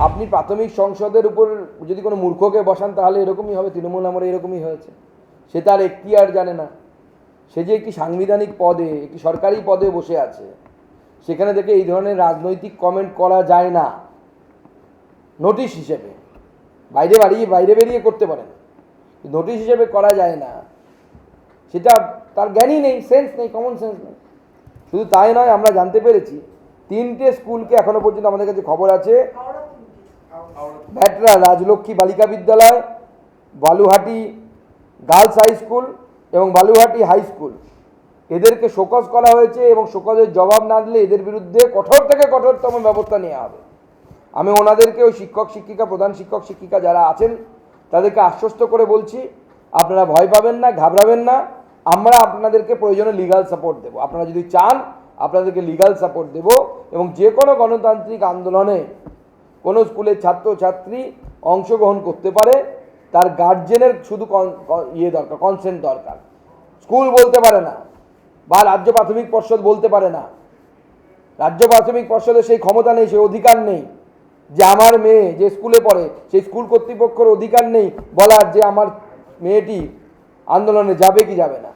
আপনি প্রাথমিক সংসদের উপর যদি কোনো মূর্খকে বসান, তাহলে এরকমই হবে, তৃণমূল আমার এরকমই হয়েছে। সে তার আর জানে না। সে যে একটি সাংবিধানিক পদে, একটি সরকারি পদে বসে আছে, সেখানে থেকে এই ধরনের রাজনৈতিক কমেন্ট করা যায় না। নোটিশ হিসেবে। বাইরে বাড়িয়ে, বাইরে বেরিয়ে করতে পারেন নোটিশ হিসেবে করা যায় না। সেটা তার জ্ঞানই নেই সেন্স নেই কমন সেন্স নেই। শুধু তাই নয়, আমরা জানতে পেরেছি, তিনটে স্কুলকে এখনও পর্যন্ত আমাদের কাছে খবর আছে। ভ্যাটরা রাজলক্ষ্মী বালিকা বিদ্যালয়, বালুহাটি গার্লস হাই স্কুল এবং বালুহাটি হাই স্কুল। এদেরকে শোকজ করা হয়েছে এবং শোকজের জবাব না দিলে এদের বিরুদ্ধে কঠোর থেকে কঠোরতম ব্যবস্থা নেওয়া হবে। আমি ওনাদেরকে ওই শিক্ষক, শিক্ষিকা, প্রধান শিক্ষক, শিক্ষিকা যারা আছেন, তাদেরকে আশ্বস্ত করে বলছি, আপনারা ভয় পাবেন না, ঘাবড়াবেন না। আমরা আপনাদেরকে প্রয়োজনে লিগাল সাপোর্ট দেবো। আপনারা যদি চান, আপনাদেরকে লিগাল সাপোর্ট দেবো এবং যে কোনো গণতান্ত্রিক আন্দোলনে কোনো স্কুলের ছাত্র ছাত্রী অংশগ্রহণ করতে পারে, তার গার্জেনের শুধু ইয়ে দরকার কনসেন্ট দরকার। স্কুল বলতে পারে না, বা রাজ্য প্রাথমিক পর্ষদ বলতে পারে না। রাজ্য প্রাথমিক পর্ষদের সেই ক্ষমতা নেই, সেই অধিকার নেই। যে আমার মেয়ে যে স্কুলে পড়ে, সেই স্কুল কর্তৃপক্ষের অধিকার নেই বলার যে আমার মেয়েটি আন্দোলনে যাবে কি যাবে না।